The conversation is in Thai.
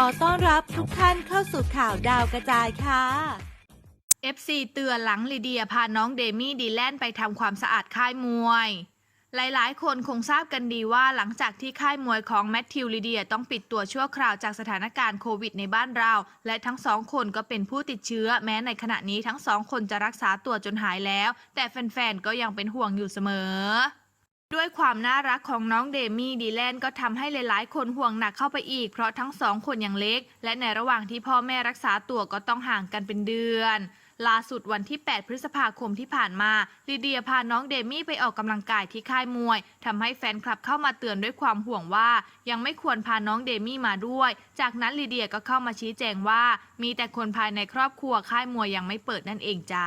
ขอต้อนรับทุกท่านเข้าสู่ข่าวดาวกระจายค่ะ FC เตือนหลังลีเดียพาน้องเดมี่ดีแลนไปทำความสะอาดค่ายมวย หลายๆ คนคงทราบกันดีว่าหลังจากที่ค่ายมวยของแมทธิวลีเดียต้องปิดตัวชั่วคราวจากสถานการณ์โควิดในบ้านเรา และทั้งสองคนก็เป็นผู้ติดเชื้อ แม้ในขณะนี้ทั้งสองคนจะรักษาตัวจนหายแล้ว แต่แฟนๆ ก็ยังเป็นห่วงอยู่เสมอ ด้วยความน่ารักของน้องเดมี่ดีแลนก็ทำให้หลายๆ คนห่วงหนักเข้าไปอีก เพราะทั้งสองคนยังเล็ก และในระหว่างที่พ่อแม่รักษาตัวก็ต้องห่างกันเป็นเดือนล่าสุดวันที่ 8 พฤษภาคมที่ผ่านมาลีเดียพาน้องเดมี่ไปออกกำลังกายที่ค่ายมวยทำให้แฟนคลับเข้ามาเตือนด้วยความห่วงว่า ยังไม่ควรพาน้องเดมี่มาด้วย จากนั้นลีเดียก็เข้ามาชี้แจงว่า มีแต่คนภายในครอบครัวค่ายมวยยังไม่เปิดนั่นเองจ้า